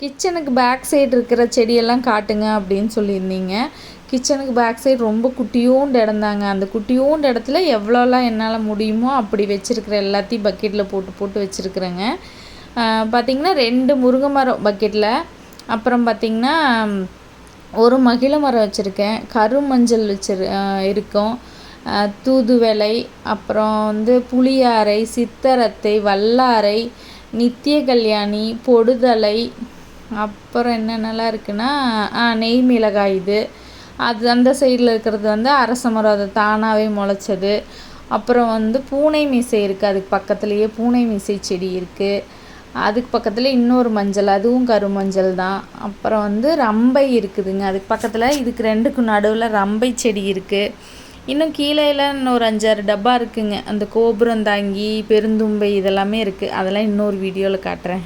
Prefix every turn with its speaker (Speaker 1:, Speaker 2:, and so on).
Speaker 1: கிச்சனுக்கு back side இருக்கிற செடியெல்லாம் காட்டுங்க அப்படின்னு சொல்லியிருந்தீங்க. கிச்சனுக்கு பேக் சைடு ரொம்ப குட்டியோண்டு இடந்தாங்க. அந்த குட்டியோண்டு இடத்துல எவ்வளோலாம் என்னால் முடியுமோ அப்படி வச்சுருக்கிற எல்லாத்தையும் பக்கெட்டில் போட்டு போட்டு வச்சுருக்குறேங்க. பார்த்திங்கன்னா ரெண்டு முருங்கை மரம் பக்கெட்டில் அப்புறம் பார்த்திங்கன்னா ஒரு மகிழ மரம் வச்சுருக்கேன். கருமஞ்சள் வச்சிரு இருக்கும். தூதுவளை அப்புறம் வந்து புளியாரை சித்தரத்தை வல்லாரை நித்திய கல்யாணி பொடுதலை அப்புறம் என்னென்னலாம் இருக்குன்னா நெய் மிளகாய் இது. அது அந்த சைடில் இருக்கிறது வந்து அரச மரம் அது தானாகவே முளைச்சது. அப்புறம் வந்து பூனை மீசை இருக்குது அதுக்கு பக்கத்துலேயே பூனை மீசை செடி இருக்குது அதுக்கு பக்கத்தில் இன்னொரு மஞ்சள் அதுவும் கருமஞ்சள் தான். அப்புறம் வந்து ரம்பை இருக்குதுங்க அதுக்கு பக்கத்தில் இதுக்கு ரெண்டுக்கும் நடுவில் ரம்பை செடி இருக்குது இன்னும் கீழேல இன்னொரு அஞ்சாறு டப்பா இருக்குதுங்க அந்த கோபுரம் தாங்கி பெருந்தும்பை இதெல்லாமே இருக்குது அதெல்லாம் இன்னொரு வீடியோவில் காட்டுறேன்.